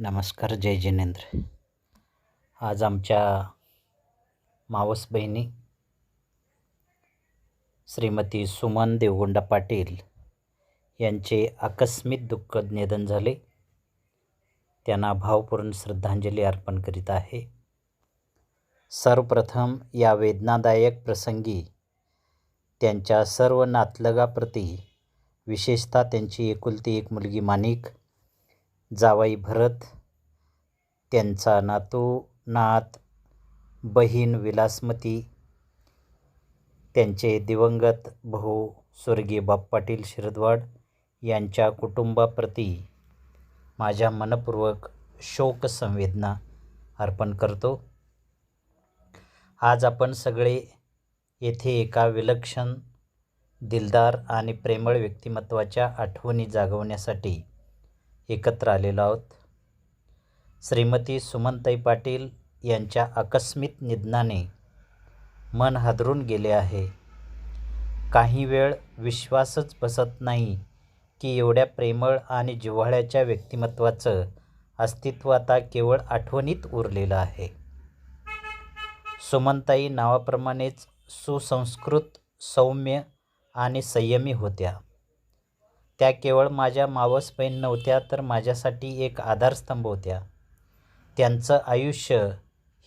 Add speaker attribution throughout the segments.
Speaker 1: नमस्कार जय जिनेंद्र. आज आमच्या मावस बहिणी श्रीमती सुमन देवगोंडा पाटील यांचे आकस्मिक दुःखद निधन झाले. त्यांना भावपूर्ण श्रद्धांजली अर्पण करीत आहे. सर्वप्रथम या वेदनादायक प्रसंगी त्यांच्या सर्व नातलगाप्रती विशेषतः त्यांची एकुलती एक मुलगी मानिक जावाई भरत त्यांचा नातू नात बहीण विलासमती त्यांचे दिवंगत भाऊ स्वर्गीय बाप पाटील शिरदवाड यांच्या कुटुंबाप्रती माझ्या मनपूर्वक शोक संवेदना अर्पण करतो. आज आपण सगळे येथे एका विलक्षण दिलदार आणि प्रेमळ व्यक्तिमत्वाच्या आठवणी जागवण्यासाठी एकत्र आलेलो आहोत. श्रीमती सुमनताई पाटील यांच्या आकस्मिक निधनाने मन हादरून गेले आहे. काही वेळ विश्वासच बसत नाही की एवढ्या प्रेमळ आणि जिव्हाळ्याच्या व्यक्तिमत्वाचं अस्तित्व आता केवळ आठवणीत उरलेलं आहे. सुमनताई नावाप्रमाणेच सुसंस्कृत सौम्य आणि संयमी होत्या. त्या केवळ माझ्या मावस बहीण नव्हत्या तर माझ्यासाठी एक आधारस्तंभ होत्या. त्यांचं आयुष्य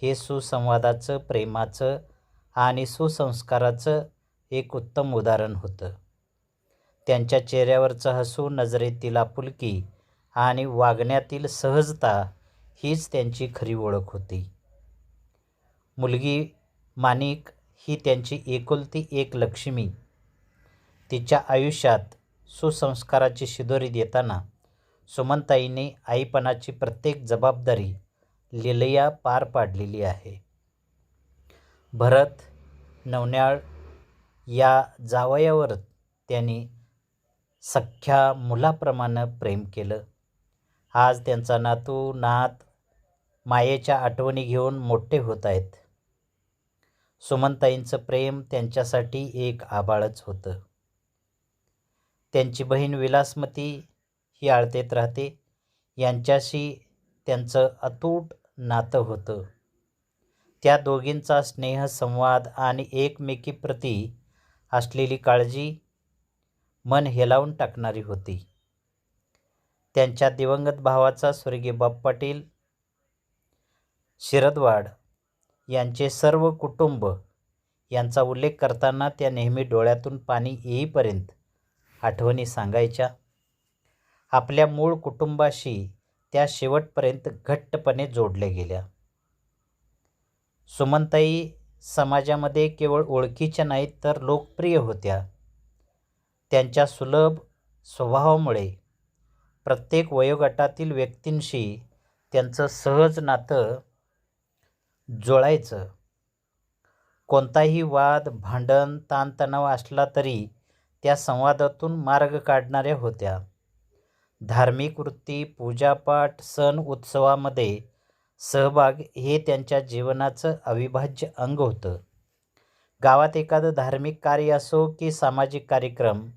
Speaker 1: हे सुसंवादाचं प्रेमाचं आणि सुसंस्काराचं एक उत्तम उदाहरण होतं. त्यांच्या चेहऱ्यावरचं हसू नजरेतील आपुलकी आणि वागण्यातील सहजता हीच त्यांची खरी ओळख होती. मुलगी माणिक ही त्यांची एकुलती एक लक्ष्मी. तिच्या आयुष्यात सुसंस्काराची शिदोरी देताना सुमनताईंनी आईपणाची प्रत्येक जबाबदारी लिलया पार पाडलेली आहे. भरत नवन्याळ या जावयावर त्यांनी सख्ख्या मुलाप्रमाणे प्रेम केलं. आज त्यांचा नातू नात मायेच्या आठवणी घेऊन मोठे होत आहेत. सुमनताईंचं प्रेम त्यांच्यासाठी एक आबाळच होतं. त्यांची बहीण विलासमती ही आळतेत राहते. यांच्याशी त्यांचं अतूट नातं होतं. त्या दोघींचा स्नेह संवाद आणि एकमेकीप्रती असलेली काळजी मन हेलावून टाकणारी होती. त्यांच्या दिवंगत भावाचा स्वर्गीय बाप पाटील शिरदवाड यांचे सर्व कुटुंब यांचा उल्लेख करताना त्या नेहमी डोळ्यातून पाणी येईपर्यंत आठवणी सांगायच्या. आपल्या मूळ कुटुंबाशी त्या शेवटपर्यंत घट्टपणे जोडल्या गेल्या. सुमनताई समाजामध्ये केवळ ओळखीच्या नाहीत तर लोकप्रिय होत्या. त्यांच्या सुलभ स्वभावामुळे प्रत्येक वयोगटातील व्यक्तींशी त्यांचं सहज नातं जुळायचं. कोणताही वाद भांडण ताणतणाव असला तरी त्या संवादातून मार्ग काढणाऱ्या होत्या. धार्मिक वृत्ती पूजापाठ सण उत्सवामध्ये सहभाग हे त्यांच्या जीवनाचं अविभाज्य अंग होतं. गावात एखादं धार्मिक कार्य असो की सामाजिक कार्यक्रम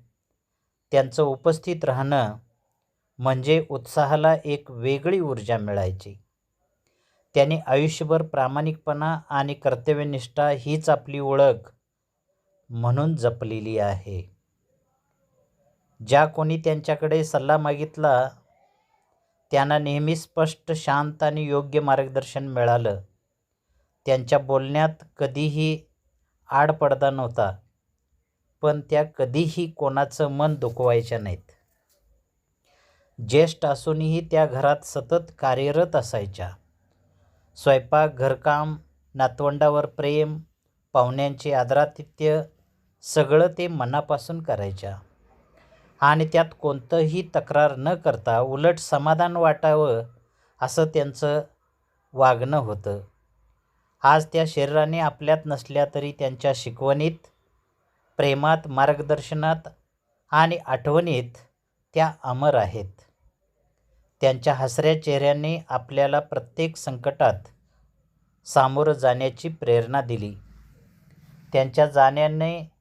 Speaker 1: त्यांचं उपस्थित राहणं म्हणजे उत्साहाला एक वेगळी ऊर्जा मिळायची. त्यांनी आयुष्यभर प्रामाणिकपणा आणि कर्तव्यनिष्ठा हीच आपली ओळख म्हणून जपलेली आहे. ज्या कोणी त्यांच्याकडे सल्ला मागितला त्यांना नेहमी स्पष्ट शांत आणि योग्य मार्गदर्शन मिळालं. त्यांच्या बोलण्यात कधीही आडपडदा नव्हता पण त्या कधीही कोणाचं मन दुखवायच्या नाहीत. ज्येष्ठ असूनही त्या घरात सतत कार्यरत असायच्या. स्वयंपाक घरकाम नातवंडावर प्रेम पाहुण्यांचे आदरातिथ्य सगळं ते मनापासून करायच्या. आणि त्यात कोणतंही तक्रार न करता उलट समाधान वाटावं असं त्यांचं वागणं होतं. आज त्या शरीराने आपल्यात नसल्या तरी त्यांच्या शिकवणीत प्रेमात मार्गदर्शनात आणि आठवणीत त्या अमर आहेत. त्यांच्या हसऱ्या चेहऱ्याने आपल्याला प्रत्येक संकटात सामोरं जाण्याची प्रेरणा दिली. त्यांच्या जाण्याने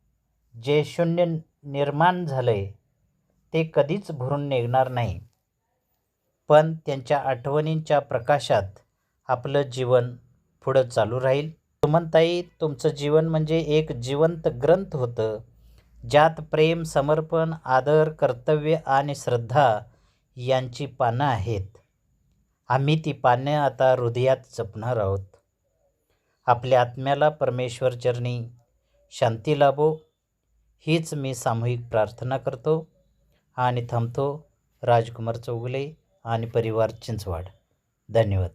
Speaker 1: जे शून्य निर्माण झालं आहे ते कधीच भरून निघणार नाही. पण त्यांच्या आठवणींच्या प्रकाशात आपलं जीवन पुढं चालू राहील. सुमनताई तुमचं जीवन म्हणजे एक जिवंत ग्रंथ होतं ज्यात प्रेम समर्पण आदर कर्तव्य आणि श्रद्धा यांची पानं आहेत. आम्ही ती पानं आता हृदयात जपणार आहोत. आपल्या आत्म्याला परमेश्वर चरणी शांती लाभो हीच मी सामूहिक प्रार्थना करतो. आणि थांबतो राजकुमार चौगुले आणि परिवार चिंचवाड. धन्यवाद.